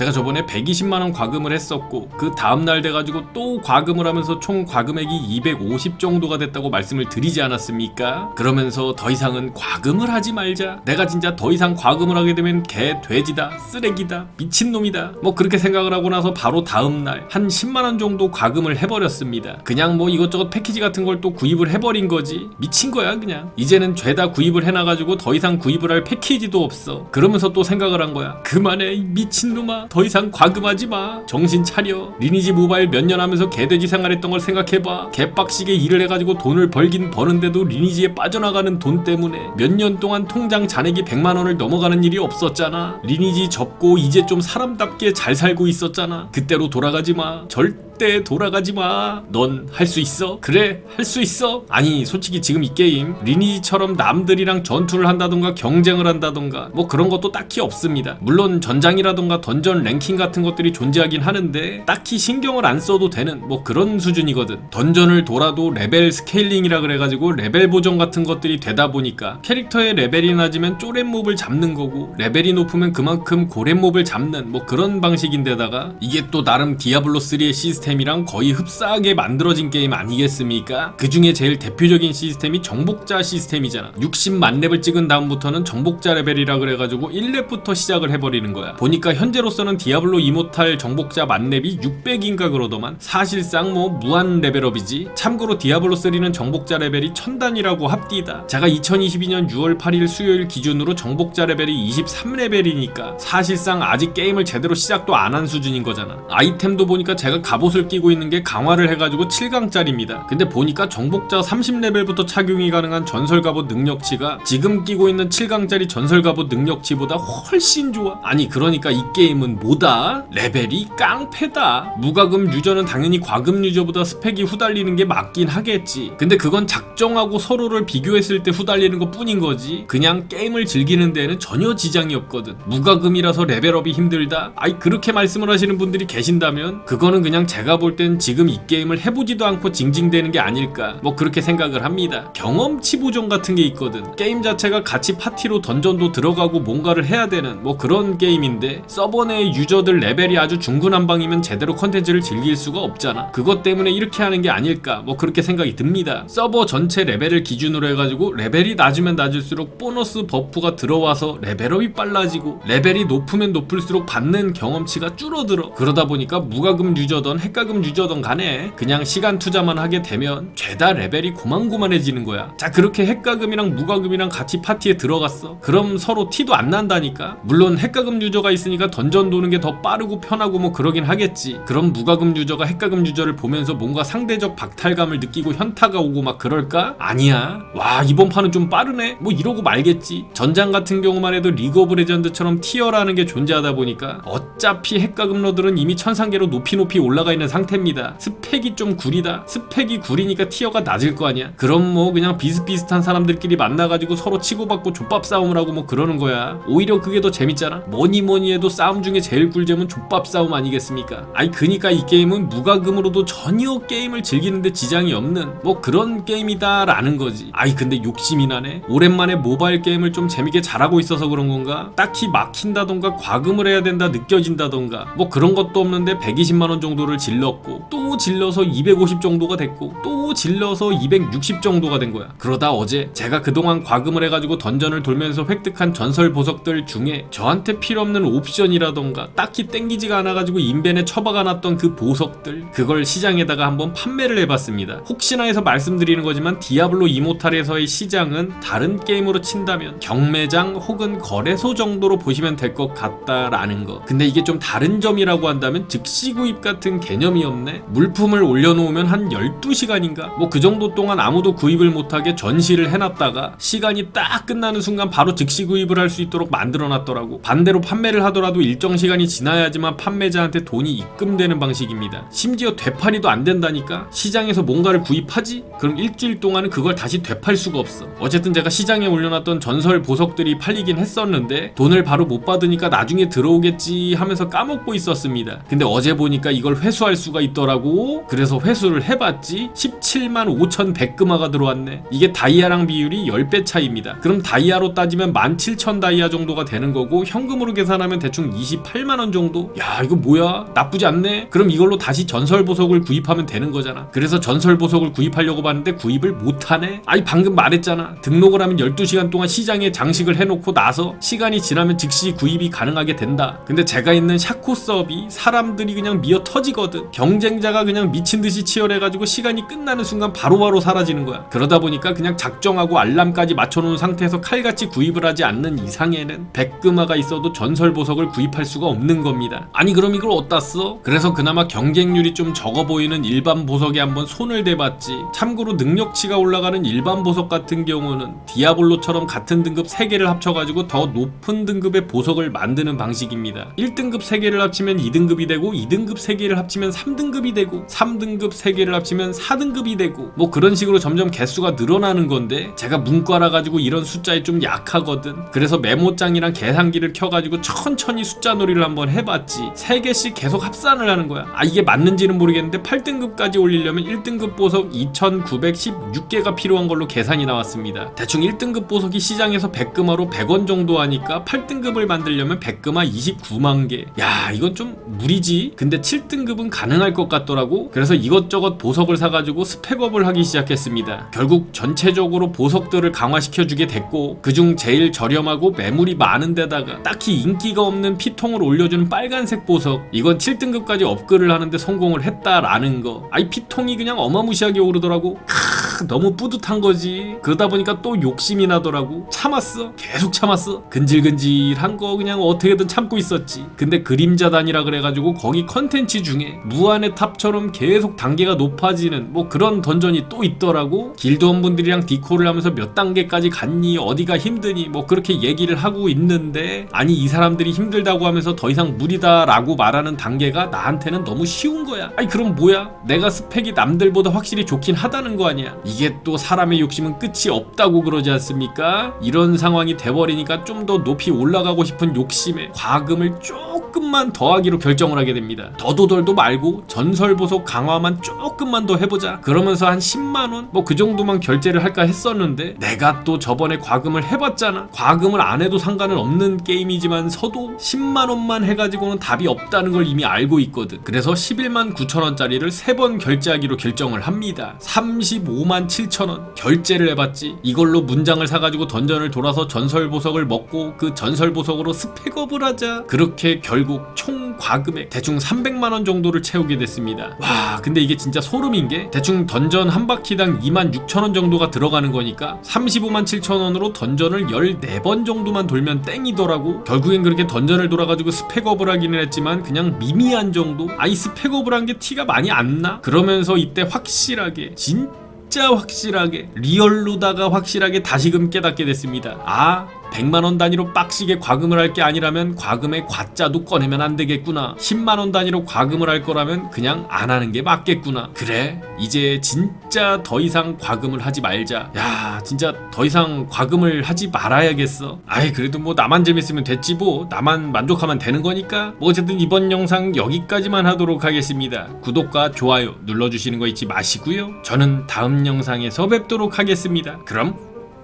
제가 저번에 120만원 과금을 했었고 그 다음날 돼가지고 또 과금을 하면서 총 과금액이 250 정도가 됐다고 말씀을 드리지 않았습니까? 그러면서 더 이상은 과금을 하지 말자. 내가 진짜 더 이상 과금을 하게 되면 개 돼지다 쓰레기다 미친놈이다. 뭐 그렇게 생각을 하고 나서 바로 다음날 한 10만원 정도 과금을 해버렸습니다. 그냥 뭐 이것저것 패키지 같은 걸 또 구입을 해버린 거지. 미친 거야 그냥. 이제는 죄다 구입을 해놔가지고 더 이상 구입을 할 패키지도 없어. 그러면서 또 생각을 한 거야. 그만해 이 미친놈아 더 이상 과금하지 마. 정신 차려. 리니지 모바일 몇 년 하면서 개돼지 생활했던 걸 생각해봐. 개빡시게 일을 해가지고 돈을 벌긴 버는데도 리니지에 빠져나가는 돈 때문에 몇 년 동안 통장 잔액이 100만 원을 넘어가는 일이 없었잖아. 리니지 접고 이제 좀 사람답게 잘 살고 있었잖아. 그때로 돌아가지 마. 절대 돌아가지 마 넌 할 수 있어? 그래 할 수 있어. 아니 솔직히 지금 이 게임 리니지처럼 남들이랑 전투를 한다던가 경쟁을 한다던가 뭐 그런 것도 딱히 없습니다. 물론 전장이라던가 던전 랭킹 같은 것들이 존재하긴 하는데 딱히 신경을 안 써도 되는 뭐 그런 수준이거든. 던전을 돌아도 레벨 스케일링이라 그래가지고 레벨 보정 같은 것들이 되다 보니까 캐릭터의 레벨이 낮으면 쪼렛 몹을 잡는 거고 레벨이 높으면 그만큼 고렛 몹을 잡는 뭐 그런 방식인데다가 이게 또 나름 디아블로 3의 시스템 이랑 거의 흡사하게 만들어진 게임 아니겠습니까? 그 중에 제일 대표적인 시스템이 정복자 시스템이잖아. 60만 렙을 찍은 다음부터는 정복자 레벨이라 그래가지고 1렙부터 시작을 해버리는 거야. 보니까 현재로서는 디아블로 이모탈 정복자 만렙이 600인가 그러더만. 사실상 뭐 무한 레벨업이지. 참고로 디아블로 3는 정복자 레벨이 1000단이라고 합디다. 제가 2022년 6월 8일 수요일 기준으로 정복자 레벨이 23레벨이니까 사실상 아직 게임을 제대로 시작도 안 한 수준인 거잖아. 아이템도 보니까 제가 갑옷을 끼고 있는 게 강화를 해가지고 7강짜리입니다. 근데 보니까 정복자 30레벨부터 착용이 가능한 전설 갑옷 능력치가 지금 끼고 있는 7강짜리 전설 갑옷 능력치보다 훨씬 좋아. 아니 그러니까 이 게임은 뭐다? 레벨이 깡패다. 무과금 유저는 당연히 과금 유저보다 스펙이 후달리는 게 맞긴 하겠지. 근데 그건 작정하고 서로를 비교했을 때 후달리는 것 뿐인 거지. 그냥 게임을 즐기는 데에는 전혀 지장이 없거든. 무과금이라서 레벨업이 힘들다? 아이 그렇게 말씀을 하시는 분들이 계신다면 그거는 그냥 제가 볼 땐 지금 이 게임을 해보지도 않고 징징대는 게 아닐까 뭐 그렇게 생각을 합니다. 경험치 보정 같은 게 있거든. 게임 자체가 같이 파티로 던전도 들어가고 뭔가를 해야 되는 뭐 그런 게임인데 서버 내 유저들 레벨이 아주 중구난방이면 제대로 컨텐츠를 즐길 수가 없잖아. 그것 때문에 이렇게 하는 게 아닐까 뭐 그렇게 생각이 듭니다. 서버 전체 레벨을 기준으로 해가지고 레벨이 낮으면 낮을수록 보너스 버프가 들어와서 레벨업이 빨라지고 레벨이 높으면 높을수록 받는 경험치가 줄어들어. 그러다 보니까 무과금 유저던 핵과금 유저던 간에 그냥 시간 투자만 하게 되면 죄다 레벨이 고만고만해지는 거야. 자 그렇게 핵과금이랑 무과금이랑 같이 파티에 들어갔어. 그럼 서로 티도 안 난다니까? 물론 핵과금 유저가 있으니까 던전 도는 게 더 빠르고 편하고 뭐 그러긴 하겠지. 그럼 무과금 유저가 핵과금 유저를 보면서 뭔가 상대적 박탈감을 느끼고 현타가 오고 막 그럴까? 아니야. 와 이번 판은 좀 빠르네. 뭐 이러고 말겠지. 전장 같은 경우만 해도 리그 오브 레전드처럼 티어라는 게 존재하다 보니까 어차피 핵과금러들은 이미 천상계로 높이 높이 올라가 있는 상태입니다. 스펙이 좀 구리다. 스펙이 구리니까 티어가 낮을 거 아니야. 그럼 뭐 그냥 비슷비슷한 사람들끼리 만나가지고 서로 치고받고 족밥 싸움을 하고 뭐 그러는 거야. 오히려 그게 더 재밌잖아. 뭐니 뭐니 해도 싸움 중에 제일 꿀잼은 족밥 싸움 아니겠습니까? 아니 그니까 이 게임은 무과금으로도 전혀 게임을 즐기는데 지장이 없는 뭐 그런 게임이다라는 거지. 아이 근데 욕심이 나네. 오랜만에 모바일 게임을 좀 재밌게 잘하고 있어서 그런 건가? 딱히 막힌다던가 과금을 해야 된다 느껴진다던가 뭐 그런 것도 없는데 120만 원 정도를 질렀고 또 질러서 250 정도가 됐고 또 질러서 260 정도가 된 거야. 그러다 어제 제가 그동안 과금을 해가지고 던전을 돌면서 획득한 전설 보석들 중에 저한테 필요 없는 옵션이라던가 딱히 땡기지가 않아가지고 인벤에 처박아 놨던 그 보석들 그걸 시장에다가 한번 판매를 해봤습니다. 혹시나 해서 말씀드리는 거지만 디아블로 이모탈에서의 시장은 다른 게임으로 친다면 경매장 혹은 거래소 정도로 보시면 될 것 같다라는 거. 근데 이게 좀 다른 점이라고 한다면 즉시 구입 같은 개념 이 없네? 물품을 올려놓으면 한 12시간인가? 뭐 그 정도 동안 아무도 구입을 못하게 전시를 해놨다가 시간이 딱 끝나는 순간 바로 즉시 구입을 할 수 있도록 만들어놨더라고. 반대로 판매를 하더라도 일정 시간이 지나야지만 판매자한테 돈이 입금되는 방식입니다. 심지어 되팔이도 안 된다니까? 시장에서 뭔가를 구입하지? 그럼 일주일 동안은 그걸 다시 되팔 수가 없어. 어쨌든 제가 시장에 올려놨던 전설 보석들이 팔리긴 했었는데 돈을 바로 못 받으니까 나중에 들어오겠지 하면서 까먹고 있었습니다. 근데 어제 보니까 이걸 회수할 취소할 수가 있더라고. 그래서 회수를 해봤지 17만 5,100금화가 들어왔네. 이게 다이아랑 비율이 10배 차이입니다. 그럼 다이아로 따지면 17,000 다이아 정도가 되는 거고 현금으로 계산하면 대충 28만 원 정도. 야 이거 뭐야? 나쁘지 않네. 그럼 이걸로 다시 전설 보석을 구입하면 되는 거잖아. 그래서 전설 보석을 구입하려고 봤는데 구입을 못하네. 아니 방금 말했잖아. 등록을 하면 12시간 동안 시장에 장식을 해놓고 나서 시간이 지나면 즉시 구입이 가능하게 된다. 근데 제가 있는 샤코 서업이 사람들이 그냥 미어 터지거든. 경쟁자가 그냥 미친 듯이 치열해가지고 시간이 끝나는 순간 바로바로 사라지는 거야. 그러다 보니까 그냥 작정하고 알람까지 맞춰놓은 상태에서 칼같이 구입을 하지 않는 이상에는 백금화가 있어도 전설 보석을 구입할 수가 없는 겁니다. 아니 그럼 이걸 어디다 써? 그래서 그나마 경쟁률이 좀 적어 보이는 일반 보석에 한번 손을 대봤지. 참고로 능력치가 올라가는 일반 보석 같은 경우는 디아블로처럼 같은 등급 3개를 합쳐가지고 더 높은 등급의 보석을 만드는 방식입니다. 1등급 3개를 합치면 2등급이 되고 2등급 3개를 합치면 3등급이 되고 3등급 3개를 합치면 4등급이 되고 뭐 그런 식으로 점점 개수가 늘어나는 건데 제가 문과라 가지고 이런 숫자에 좀 약하거든. 그래서 메모장이랑 계산기를 켜가지고 천천히 숫자 놀이를 한번 해봤지. 3개씩 계속 합산을 하는 거야. 아 이게 맞는지는 모르겠는데 8등급까지 올리려면 1등급 보석 2916개가 필요한 걸로 계산이 나왔습니다. 대충 1등급 보석이 시장에서 100금화로 100원 정도 하니까 8등급을 만들려면 100금화 29만 개. 야 이건 좀 무리지. 근데 7등급은 가능할 것 같더라고. 그래서 이것저것 보석을 사가지고 스펙업을 하기 시작했습니다. 결국 전체적으로 보석들을 강화시켜주게 됐고 그중 제일 저렴하고 매물이 많은 데다가 딱히 인기가 없는 피통을 올려주는 빨간색 보석 이건 7등급까지 업글을 하는데 성공을 했다라는 거. 아이 피통이 그냥 어마무시하게 오르더라고. 크, 너무 뿌듯한 거지. 그러다 보니까 또 욕심이 나더라고. 참았어. 계속 참았어. 근질근질한 거 그냥 어떻게든 참고 있었지. 근데 그림자단이라 그래가지고 거기 컨텐츠 중에 무한의 탑처럼 계속 단계가 높아지는 뭐 그런 던전이 또 있더라고. 길드원분들이랑 디코를 하면서 몇 단계까지 갔니? 어디가 힘드니? 뭐 그렇게 얘기를 하고 있는데 아니 이 사람들이 힘들다고 하면서 더 이상 무리다 라고 말하는 단계가 나한테는 너무 쉬운 거야. 아니 그럼 뭐야? 내가 스펙이 남들보다 확실히 좋긴 하다는 거 아니야. 이게 또 사람의 욕심은 끝이 없다고 그러지 않습니까? 이런 상황이 돼버리니까 좀 더 높이 올라가고 싶은 욕심에 과금을 조금만 더하기로 결정을 하게 됩니다. 더도덜도 말고 전설 보석 강화만 조금만 더 해보자. 그러면서 한 10만 원? 뭐 그 정도만 결제를 할까 했었는데 내가 또 저번에 과금을 해봤잖아. 과금을 안 해도 상관은 없는 게임이지만서도 10만 원만 해가지고는 답이 없다는 걸 이미 알고 있거든. 그래서 11만 9천 원짜리를 3번 결제하기로 결정을 합니다. 35만 7천 원 결제를 해봤지. 이걸로 문장을 사가지고 던전을 돌아서 전설 보석을 먹고 그 전설 보석으로 스펙업을 하자. 그렇게 결국 총 과금액 대충 300만 원 정도를 채우게 됐습니다. 와, 근데 이게 진짜 소름인 게 대충 던전 한 바퀴당 2만 6천 원 정도가 들어가는 거니까 35만 7천 원으로 던전을 14번 정도만 돌면 땡이더라고. 결국엔 그렇게 던전을 돌아가지고 스펙업을 하기는 했지만 그냥 미미한 정도? 아이 스펙업을 한 게 티가 많이 안 나? 그러면서 이때 확실하게 진 진짜 확실하게 리얼로다가 확실하게 다시금 깨닫게 됐습니다. 아 100만원 단위로 빡시게 과금을 할 게 아니라면 과금의 과자도 꺼내면 안 되겠구나. 10만원 단위로 과금을 할 거라면 그냥 안 하는 게 맞겠구나. 그래, 이제 진짜 더 이상 과금을 하지 말자. 야, 진짜 더 이상 과금을 하지 말아야겠어. 아이, 그래도 뭐 나만 재밌으면 됐지 뭐. 나만 만족하면 되는 거니까. 뭐 어쨌든 이번 영상 여기까지만 하도록 하겠습니다. 구독과 좋아요 눌러주시는 거 잊지 마시고요. 저는 다음 영상에서 뵙도록 하겠습니다. 그럼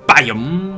빠염!